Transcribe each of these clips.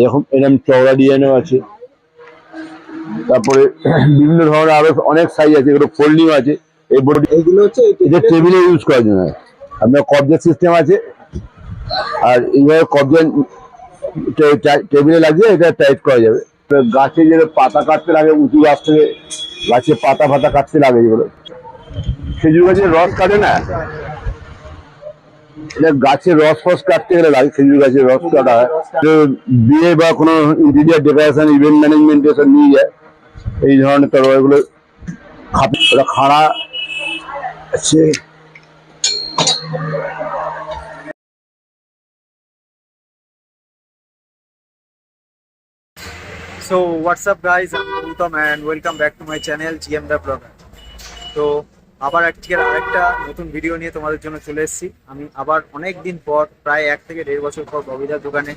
এরকম এরকম চওড়া ডিজাইনও আছে। তারপরে বিভিন্ন ধরনের আরও অনেক সাইজ আছে এগুলো ফোল্ডিং আছে। এই বোর্ড এইগুলো হচ্ছে এই এটা টেবিলে ইউজ করার জন্য। আপনার কবজা সিস্টেম আছে। আর এইভাবে কবজা টেবিলে লাগিয়ে এটা টাইট করা যাবে। গাছে যে পাতা কাটতে লাগে উঁচু গাছ থেকে গাছে পাতা ফাতা কাটতে লাগে যেগুলো খেজুর গাছের রস কাটে না? এটা গাছের রস ফস কাটতে গেলে লাগে খেজুর গাছের রস কাটা হয়। বিয়ে বা কোনো ইন্টিরিয়ার ডেকোরেশন ইভেন্ট ম্যানেজমেন্ট এসব নিয়ে যায়। এই ধরনের তরবারিগুলো ওটা খাড়া আছে। সো হোয়াটসঅ্যাপ গাইজ আমি Gautam and welcome back to my channel GM the blogger তো আবার আজকের আরেকটা নতুন ভিডিও নিয়ে তোমাদের জন্য চলে এসেছি। আমি আবার অনেক দিন পর, প্রায় এক থেকে দেড় বছর পর ববিদার দোকানে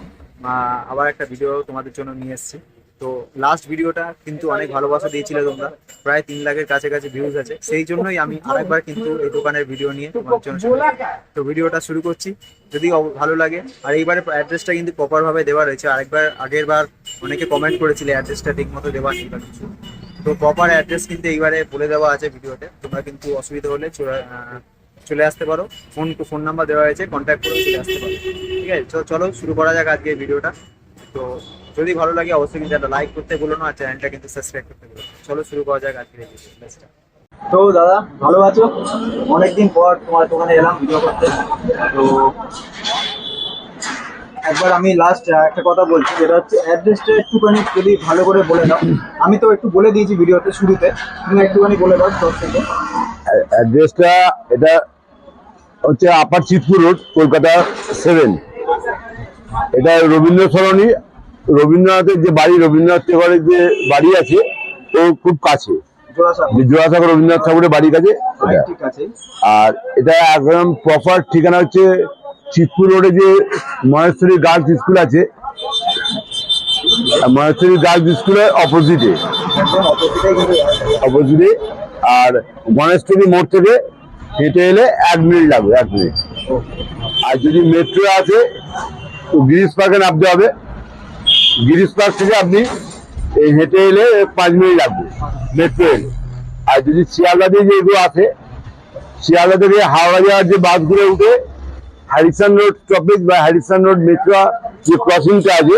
আবার একটা ভিডিও তোমাদের জন্য নিয়ে এসেছি। তো লাস্ট ভিডিওটা কিন্তু অনেক ভালোবাসা দিয়েছিলে তোমরা। প্রায় তিন লাখের কাছাকাছি ভিউজ আছে। সেই জন্যই আমি আরেকবার কিন্তু এই দোকানের ভিডিও নিয়ে তোমাদের জন্য। তো ভিডিওটা শুরু করছি। যদি ভালো লাগে, আর এইবারে অ্যাড্রেসটা কিন্তু প্রপার ভাবে দেওয়া রয়েছে। আরেকবার আগের বার অনেকে কমেন্ট করেছিলে অ্যাড্রেসটা ঠিক মতো দেওয়া নেই কিছু। তো প্রপার অ্যাড্রেস কিন্তু এইবারে বলে দেওয়া আছে ভিডিওতে। তোমরা কিন্তু অসুবিধা হলে চলে আসতে পারো। ফোন ফোন নাম্বার দেওয়া হয়েছে কন্ট্যাক্ট করে চলে আসতে পারো। ঠিক আছে? চলো শুরু করা যাক আজকে ভিডিওটা। তো যদি ভালো লাগে অবশ্যই কিন্তু একটা লাইক করতে বলো না চ্যানেলটা কিন্তু সাবস্ক্রাইব করতে বলো চলো শুরু করা যাক আজকে ভিডিওটা তো দাদা, ভালো আছো? অনেকদিন পর তোমার দোকানে এলাম ভিডিও করতে। তো একবার আমি লাস্ট একটা কথা বলছি যেটা হচ্ছে অ্যাড্রেসটা একটুখানি যদি ভালো করে বলে দাও। আমি তো একটু বলে দিয়েছি ভিডিওতে শুরুতে। তুমি একটুখানি বলে দাও তোর থেকে। অ্যাড্রেসটা এটা হচ্ছে upper Chitpur road Kolkata seven এটা রবীন্দ্র সরণি। রবীন্দ্রনাথের যে বাড়ি রবীন্দ্রনাথ ঠাকুরের যে বাড়ি আছে তো খুব কাছে। জোড়াসাগর রবীন্দ্রনাথ ঠাকুরের বাড়ির কাছে আর এটা একদম প্রপার ঠিকানা হচ্ছে চিতপুর রোডে যে মহেশ্বরী গার্লস স্কুল আছে মহেশ্বরী গার্লস স্কুলের অপোজিটে। অপোজিটে, আর গণেশটুকি মোড় থেকে হেঁটে এলে এক মিনিট লাগবে, এক মিনিট। আর যদি মেট্রো আছে, তো গিরিশ পার্কে নামতে হবে। গিরিশ পার্ক থেকে আপনি এই হেঁটে এলে পাঁচ মিনিট লাগবে মেট্রো এলে। আর যদি শিয়ালদা দিয়ে যেগুলো আছে, শিয়ালদা থেকে হাওড়া যাওয়ার যে বাসগুলো উঠে হ্যারিসন রোড স্টপেজ বা হ্যারিসন রোড মেট্রো যে ক্রসিংটা আছে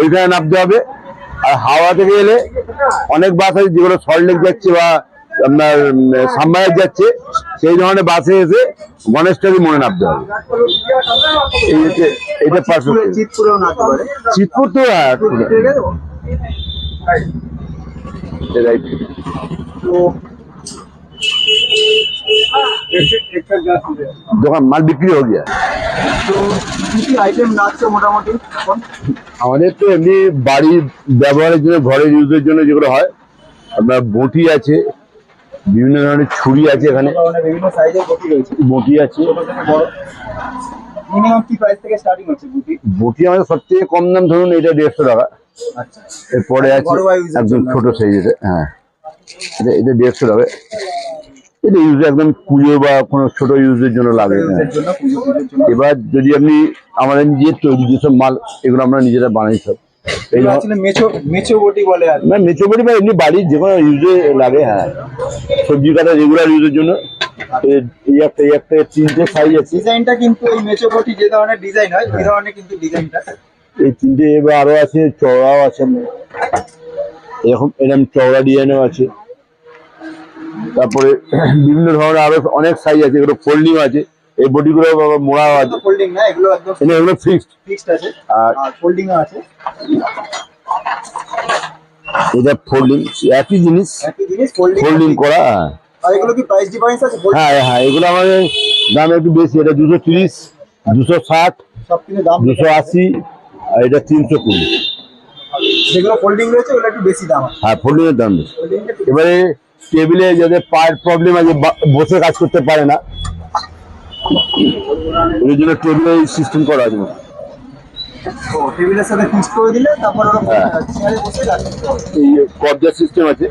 ওইখানে নামতে হবে। আর হাওড়া থেকে এলে অনেক বাস আছে যেগুলো সল্টলেক যাচ্ছে বা আপনার সাম্বায়ার যাচ্ছে সেই ধরনের বাসে এসে গণেশটাকে মনে নামতে হবে। এই হচ্ছে এটা চিতপুর তো হ্যাঁ, ঠিক আছে right. তো দোকান মাল বিক্রি হয়ে গিয়া। আমাদের তো এমনি বাড়ির ব্যবহারের জন্য ঘরের ইউজের জন্য যেগুলো হয় আপনার বটি আছে বিভিন্ন ধরনের ছুরি আছে এখানে। বটি আছে। বড় বুটি আমাদের সব থেকে কম দাম ধরুন এটা দেড়শো টাকা। এরপরে আছে একদম ছোট সাইজের হ্যাঁ। এটা এটা দেড়শো টাকা। এটা ইউজ একদম পুজো বা কোনো ছোট ইউজের জন্য লাগে জন্য এবার যদি আপনি আমাদের নিজের তৈরি যেসব মাল এগুলো আমরা নিজেরা বানাই সব। মেচো বটি। না বা এমনি বাড়ির যে কোনো ইউজে লাগে হ্যাঁ। সবজি কাটা রেগুলার ইউজের জন্য। এই একটা এই একটা তিনটে সাইজ আছে। ডিজাইনটা কিন্তু এই মেচো বটি যে ধরনের ডিজাইন হয় এই ধরনের কিন্তু ডিজাইনটা। এই তিনটে এবার আরও আছে চওড়াও আছে। এরকম এরকম চওড়া ডিজাইনও আছে। তারপরে বিভিন্ন ধরনের আরও অনেক সাইজ আছে এগুলো ফোল্ডিং আছে এই বডিগুলো মোড়াও আছে। ফোল্ডিং না এগুলো একদম এগুলো- এগুলো ফিক্সড ফিক্সড আছে আর- আর ফোল্ডিং আছে। এটা ফোল্ডিং একই জিনিস। ফোল্ডিং করা হ্যাঁ? হ্যাঁ হ্যাঁ এগুলো আমাদের দাম একটু বেশি এটা দুশো তিরিশ দুশো ষাট দুশো আশি আর এটা তিনশো কুড়ি। যেগুলো ফোল্ডিং রয়েছে ওগুলো একটু বেশি দাম হ্যাঁ ফোল্ডিং এর দাম বেশি। এবারে টেবিলে যাদের পায়ের প্রবলেম আছে বসে কাজ করতে পারে না। ওই জন্য টেবিলে সিস্টেম করা আছে। ও, টেবিলের সাথে ফিক্স করে দিলে তারপর ওরা হ্যাঁ। এই কবজা সিস্টেম আছে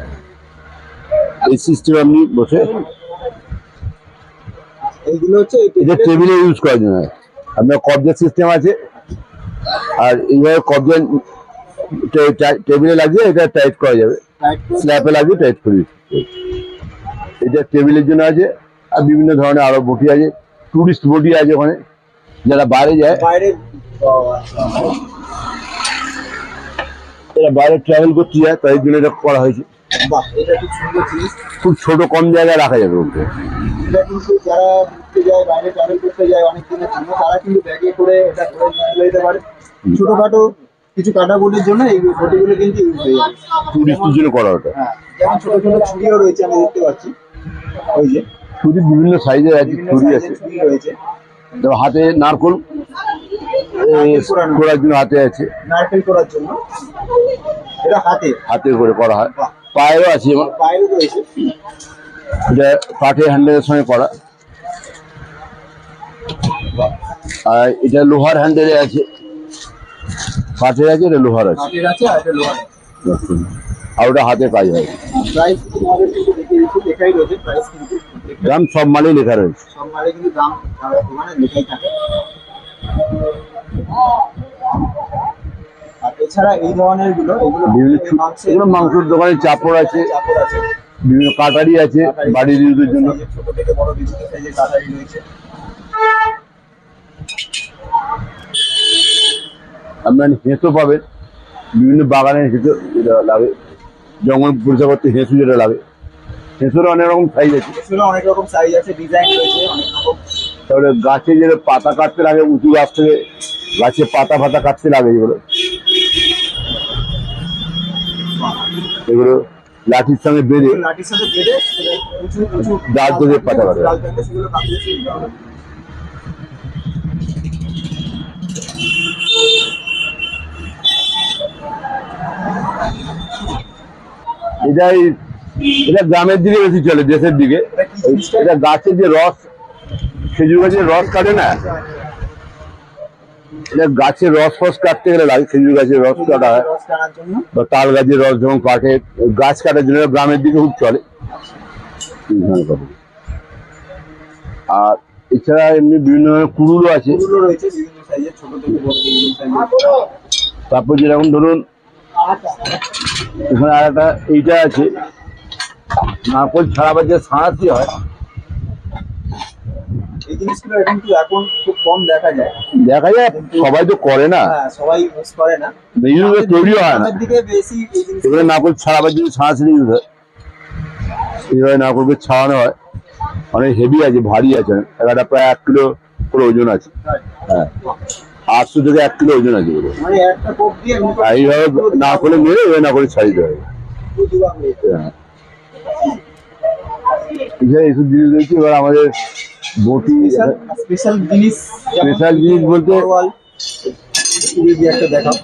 এই সিস্টেম আপনি বসে এইগুলো হচ্ছে এটা টেবিলে ইউজ করার জন্য। আপনার কবজা সিস্টেম আছে আর এইভাবে কবজা টেবিলে লাগিয়ে এটা টাইট করা যাবে। স্ল্যাপে লাগিয়ে টাইট করে এটা টেবিলের জন্য আছে আর বিভিন্ন ধরনের আরও বটি আছে টুরিস্ট বটি আছে ওখানে। যারা বাইরে যায়। এরা বাইরে ট্রাভেল করতে যায় তাই জন্য এটা করা হয়েছে। খুব ছোট কম জায়গায় রাখা যাবে ওকে। যারা যায় বাইরে ট্রাভেল করতে যায় অনেক দিনের জন্য তারা কিন্তু ব্যাগে করে এটা করে নিয়ে যেতে পারে। ছোটখাটো কিছু কাটাকুটির জন্য এই বটিগুলো কিন্তু ইউজ হয়ে টুরিস্টের জন্য করা ওটা। হ্যাঁ যেমন ছোট ছোট ছুরিও রয়েছে আমি দেখতে পাচ্ছি। ওই যে। ছুরি বিভিন্ন সাইজের আছে ছুরি আছে। রয়েছে। হাতে নারকল। করার জন্য হাতে আছে। নারকেল করার জন্য। এটা হাতে। হাতে করে করা হয়। পায়েরও আছে বাইরে রয়েছে। এটা কাঠের হ্যান্ডেলের সঙ্গে করা। আর এটা লোহার হ্যান্ডেলে আছে। কাঠের আছে এটা লোহার আছে? কাঠের আছে আর এটা লোহার আর ওটা হাতে কাজ হয়। প্রাইস তোমাদের কিন্তু দেখে দিচ্ছি লেখাই রয়েছে প্রাইস কিন্তু দাম সব মালেই লেখা রয়েছে। সব মালে কিন্তু দাম তারা লেখাই থাকে। আর এছাড়া এই ধরনেরগুলো এগুলো বিভিন্ন এই ছু- মাংসের এগুলো মাংসের দোকানে চাপড় আছে চাপড় আছে। বিভিন্ন কাটারি আছে বাড়ির ইউজের জন্য। ছোট থেকে বড় বিভিন্ন সাইজের কাটারি রয়েছে। আপনার হেঁসো পাবেন বিভিন্ন বাগানের হেঁসো যেটা লাগে। জঙ্গল পরিষ্কার করতে হেঁসু যেটা লাগে। হেঁসুর অনেক রকম সাইজ আছে। অনেক রকম সাইজ আছে ডিজাইন রয়েছে অনেক রকম। তারপরে গাছে যে পাতা কাটতে লাগে উঁচু গাছ থেকে গাছে পাতা ফাতা কাটতে লাগে এগুলো। এগুলো লাঠির সঙ্গে বেঁধে লাঠির বেঁধে ডাল থেকে পাতা কাটে। সেগুলো কাটলে এটা গ্রামের দিকে বেশি চলে দেশের দিকে। এটা গাছের যে রস খেজুর গাছের রস কাটে না? এটা গাছের রস ফস কাটতে গেলে লাগে খেজুর গাছের রস কাটা হয়। বা তাল গাছের রস যখন কাটে গাছ কাটার জন্য গ্রামের দিকে খুব চলে। আর এছাড়া এমনি বিভিন্ন ধরনের কুড়ুলো আছে। তারপর যেরকম ধরুন এখানে আর একটা এইটা আছে। নারকল ছাড়াবার যে সাঁড়াতি হয় এই জিনিসগুলো কিন্তু এখন খুব কম দেখা যায়। দেখা যায় সবাই তো করে না। হ্যাঁ সবাই ইউজ করে না। এইগুলো তৈরিও হয় না। দিকে বেশি এগুলো নারকল ছাড়াবার জন্য ইউজ হয়। এইভাবে নারকলকে ছাড়ানো হয়। অনেক হেভি আছে ভারী আছে। একটা প্রায় এক কিলো করে ওজন আছে। হ্যাঁ। আটশো থেকে এক কিলো ওজন আছে না কোপ দিয়ে এমনি করে এইভাবে মেরে এভাবে দেওয়া হয়। দু দুবার হয়ে এইসব জিনিস রয়েছে এবার আমাদের বটি স্পেশাল স্পেশাল জিনিস স্পেশাল জিনিস বলতে একটা দেখাও।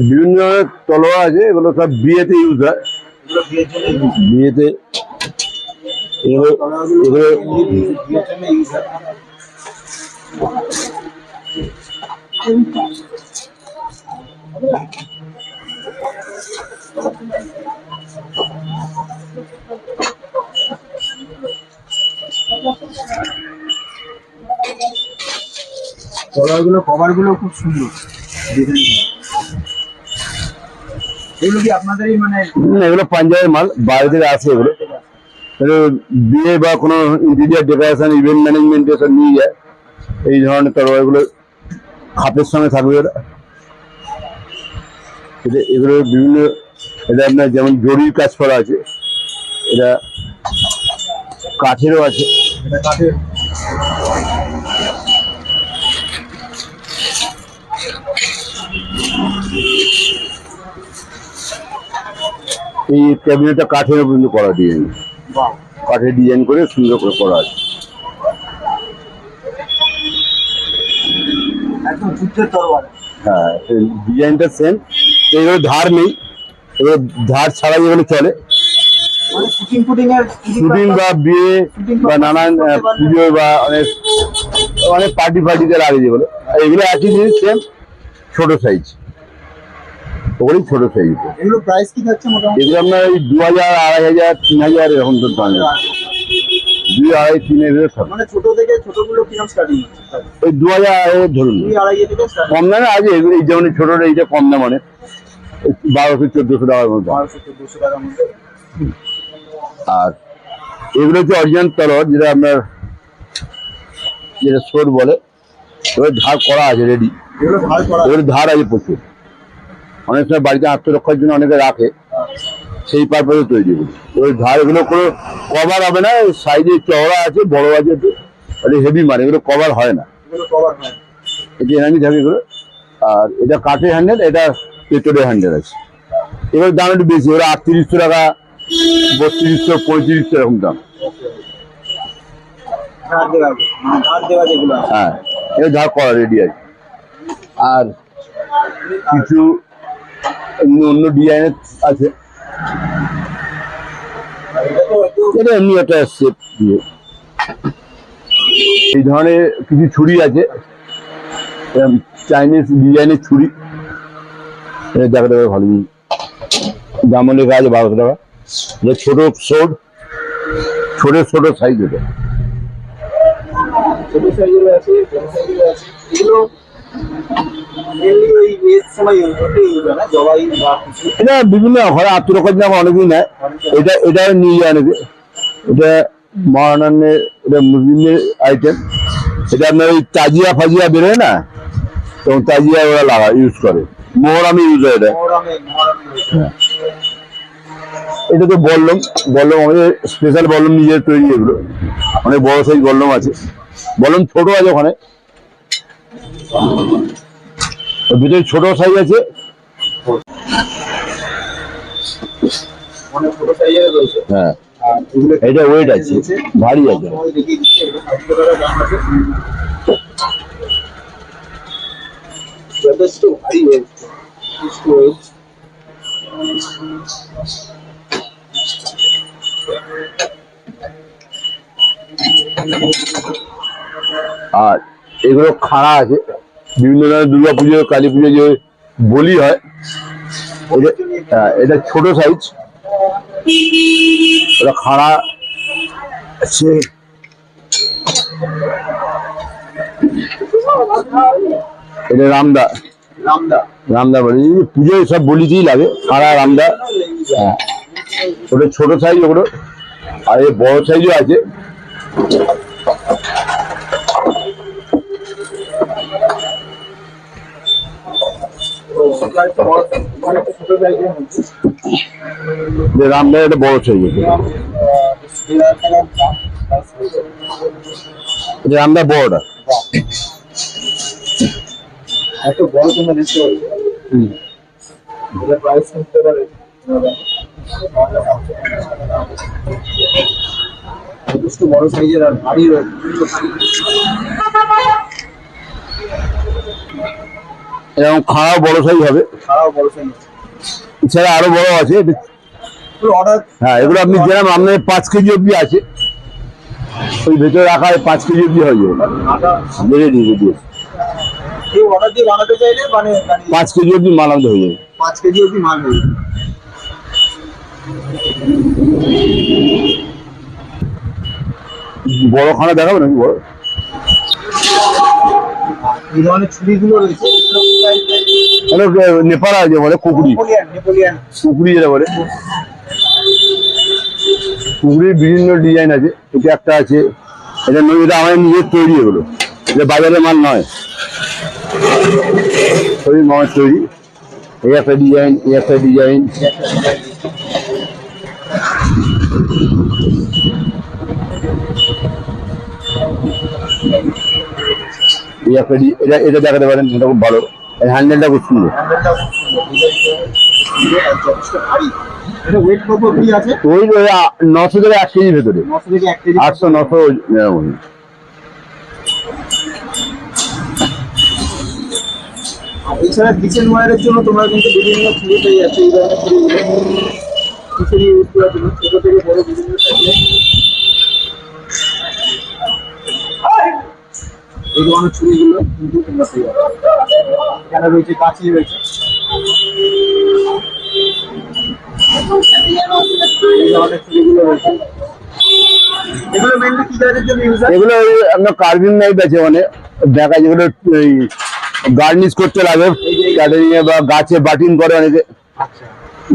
বিভিন্ন ধরনের তলোয়ার আছে এগুলো সব বিয়েতে ইউজ হয়। বিয়েতে এগুলো তলোয়ারগুলো কভারগুলো খুব সুন্দর এগুলো কি আপনাদেরই মানে এগুলো পাঞ্জাবের মাল বাইরে থেকে আসে এগুলো এগুলো। বিয়ে বা কোনো ইন্টেরিয়ার ডেকোরেশন ইভেন্ট ম্যানেজমেন্ট এসব নিয়ে যায়। এই ধরনের তরবারিগুলো খাপের সঙ্গে থাকবে এরা এটা এগুলো বিভিন্ন এটা আপনার যেমন জরির কাজ করা আছে এটা কাঠেরও আছে। এই ক্যাবিনেটটা কাঠের পর্যন্ত করা ডিজাইন কাঠের ডিজাইন করে সুন্দর করে করা আছে। হ্যাঁ ডিজাইনটা সেম এগুলো ধার নেই। এগুলো ধার ছাড়া যেগুলো চলে। মানে শুটিং শুটিং বা বিয়ে বা নানান পুজো বা অনেক অনেক পার্টি ফার্টিতে লাগে যেগুলো এগুলো একই জিনিস সেম ছোট সাইজ ওগুলোই ছোট সাইজ এগুলো প্রাইস কি থাকছে এগুলো আপনার ওই দু হাজার আড়াই হাজার তিন হাজার এরকম তো দাম দুই আড়াই তিন এগুলো মানে ছোট থেকে ছোটগুলো কীরকম স্টার্টিং ওই দু হাজার ধরুন। আড়াই স্টার্টিং কম দামে আছে এগুলো এই যেমন ছোটটা এইটা কম দাম মানে বারোশো চোদ্দশো টাকার মতো। মধ্যে। আর এগুলো হচ্ছে অরিজিনাল তলোয়ার যেটা আপনার যেটা সোর বলে। এবার ধার করা আছে রেডি এগুলো ধার আছে প্রচুর। অনেক সময় বাড়িতে আত্মরক্ষার জন্য অনেকে রাখে। সেই পারপাসে তৈরি করি। ওই ধার এগুলো কোনো কভার হবে না সাইডে চওড়া আছে বড় আছে একটু হেভি মারে এগুলো কভার হয় না। কভার এনামি থাকে এগুলো আর এটা কাঠের হ্যান্ডেল এটা পেট্রোলের হ্যান্ডেল আছে। এবার দাম একটু বেশি ওরা আটত্রিশশো টাকা বত্রিশশো পঁয়ত্রিশশো এরকম দাম। হ্যাঁ এবার ধার করা রেডি আছে। আর কিছু এমনি অন্য ডিজাইনের আছে। এটা এমনি একটা শেপ দিয়ে এই ধরনের কিছু ছুরি আছে। চাইনিজ ডিজাইনের ছুরি। এটা পারে ভালো জিনিস। দাম লেখা বারোশো টাকা। এটা ছোট শোট ছোট ছোট সাইজ এটা হয় এটা বিভিন্ন ঘরে আত্মরক্ষার জন্য অনেকেই নেয়। এটা এটা নিয়ে যায় অনেকে। এটা মহানান্যের এটা মুসলিমের আইটেম এটা আপনার ওই তাজিয়া ফাজিয়া বেরোয় না? তখন তাজিয়া ওরা লাগা ইউজ করে। মোহরামি ইউজ হয় এটা। হয়েছে এটা তো বললাম বললাম আমাদের স্পেশাল বললাম নিজের তৈরি এগুলো। অনেক বড় সাইজ বললাম আছে। বললাম ছোট আছে ওখানে। ভিতরে ছোট সাইজ আছে। হ্যাঁ। এটা ওয়েট আছে ভারী আছে। যথেষ্ট ভারী আর এগুলো খাড়া আছে। বিভিন্ন ধরনের দুর্গা পুজো কালী পুজো যে বলি হয় এটা ছোট সাইজ এটা খাড়া আছে। এটা রামদা। রামদা। রামদা বলি। পুজোয় সব বলিতেই লাগে খাড়া রামদা। হ্যাঁ। ওটা ছোট সাইজ ওগুলো আর এই বড় সাইজও আছে তো ওটা একটু বড় মানে একটু ছোট সাইজের মধ্যে যে রামদা এটা বড় হয়েছে এটা রামদা বড়টা। এত বড় তোমরা দেখতে পাচ্ছ এটা প্রাইস করতে পারে। যথেষ্ট বড় সাইজের আর ভারী রয়েছে। এরকম খাড়াও বড় সাইজ হবে। ছাড়াও বড় সাইজ এছাড়া আরও বড় আছে অর্ডার হ্যাঁ এগুলো আপনি যেরকম আপনার পাঁচ কেজি অব্দি আছে। ওই ভেতরে রাখা হয় পাঁচ কেজি অব্দি হয়ে যাবে। বেড়ে চাইলে মানে মানে পাঁচ কেজি অব্দি মাল হয়ে যাবে। পাঁচ কেজি অব্দি মাল হয়ে যাবে। বড় খানা দেখাবে নাকি বড়? এই ধরনের ছুরিগুলো রয়েছে। এগুলো অনেক নেপাল আছে বলে কুকুরি। কুকুরি যেটা বলে। কুকুরির বিভিন্ন ডিজাইন আছে। এটা একটা আছে। এটা এটা আমাদের নিজের তৈরি এগুলো। এটা বাজারের মাল নয়। শরীর মামার তৈরি। এই একটা ডিজাইন এই একটা ডিজাইন। এটা এটা দেখাতে পারেন, এটা খুব ভালো। হ্যান্ডেলটা খুব সুন্দর। নশো থেকে এক কেজির ভেতরে। আটশো, নশো। এছাড়া কিচেন ওয়ারের জন্য তোমরা কিন্তু বিভিন্ন ছুরি পেয়ে যাচ্ছে এই ধরনের কিচেন ছোট থেকে বড় বিভিন্ন এই ধরনের ছুরিগুলো কিন্তু তোমরা পেয়ে যাবে। এখানে রয়েছে কাঁচি রয়েছে। এই ধরনের ছুরিগুলো রয়েছে এগুলো আপনার কার্ভিং নাইফ আছে মানে দেখা যেগুলো গার্নিশ করতে লাগে। ক্যাটারিং এ বা গাছে বাটিং করে অনেকে। আচ্ছা।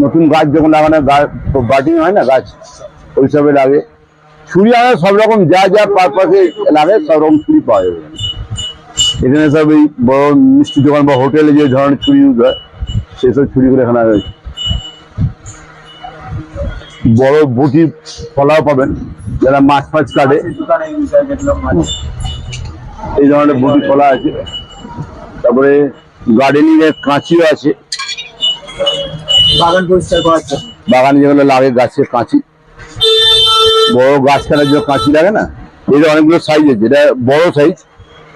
নতুন গাছ যখন লাগানো বাটিং হয় না গাছ? ওইসবে লাগে। ছুরি আমাদের সব রকম যা যা পারপাসে লাগে সব রকম ছুরি পাওয়া যাবে। এখানে সব এই বড় মিষ্টি দোকান বা হোটেলে যে ধরনের ছুরি ইউজ হয় সেসব ছুরিগুলো এখানে রয়েছে বড় বটি ফলাও পাবেন যারা মাছ ফাছ কাটে। এই ধরনের বটি ফলা আছে। তারপরে গার্ডেনিং এর কাঁচিও আছে। বাগান পরিষ্কার করার বাগানে যেগুলো লাগে গাছের কাঁচি। বড় গাছ কাটার জন্য কাঁচি লাগে না এর অনেকগুলো সাইজ আছে এটা বড় সাইজ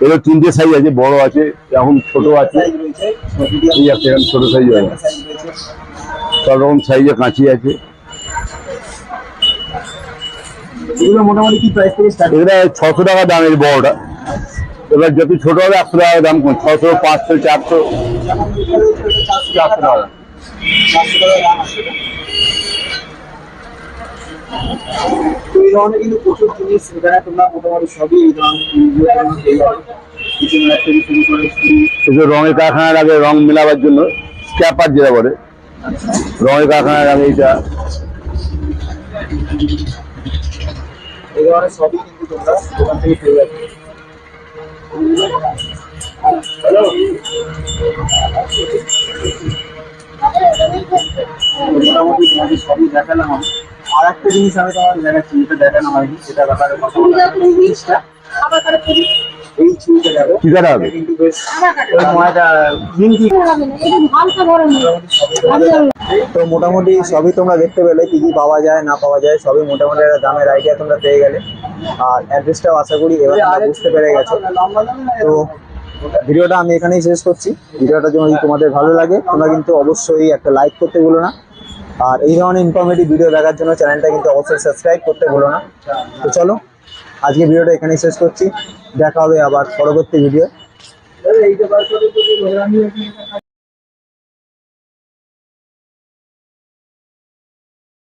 এর তিনটে সাইজ আছে বড় আছে এখন ছোট আছে। সাইজ এই একটা এরকম ছোট সাইজ আছে সাইজ সব রকম সাইজের কাঁচি আছে। এগুলো ছশো টাকা দাম এই বড়টা। এবার যত ছোট হবে একশো টাকা দাম কম। ছশো পাঁচশো চারশো। চারশো টাকা এই ধরনের কিন্তু প্রচুর জিনিস এখানে তোমরা মোটামুটি সবই এই ধরনের রঙের কারখানার আগে রং মেলাবার জন্য স্ক্যাপার যেটা বলে রঙের কারখানার আগে এইটা। এই ধরনের সবই কিন্তু তোমরা দোকান থেকে পেয়ে যাবে। হ্যালো মোটামুটি তোমাকে সবই দেখালাম আমি। আর একটা জিনিস আমি তোমাকে দেখাচ্ছি যেটা দেখানো হয়নি সেটা ব্যাপারে কথা এই জিনিসটা এই ছুরিটা কি হবে কিন্তু বেশ ময়দা নিমকি তো মোটামুটি সবই তোমরা দেখতে পেলে কি কি পাওয়া যায় না পাওয়া যায় সবই মোটামুটি একটা দামের আইডিয়া তোমরা পেয়ে গেলে। আর অ্যাড্রেসটাও আশা করি এবার তোমরা বুঝতে পেরে গেছো। তো ভিডিওটা আমি এখানেই শেষ করছি। ভিডিওটা যদি তোমাদের ভালো লাগে, তোমরা কিন্তু অবশ্যই একটা লাইক করতে ভুলো না। আর এই ধরনের ইনফরমেটিভ ভিডিও দেখার জন্য চ্যানেলটা কিন্তু অবশ্যই সাবস্ক্রাইব করতে বলো না। তো চলো, আজকে ভিডিওটা এখানেই শেষ করছি। দেখা হবে আবার পরবর্তী ভিডিও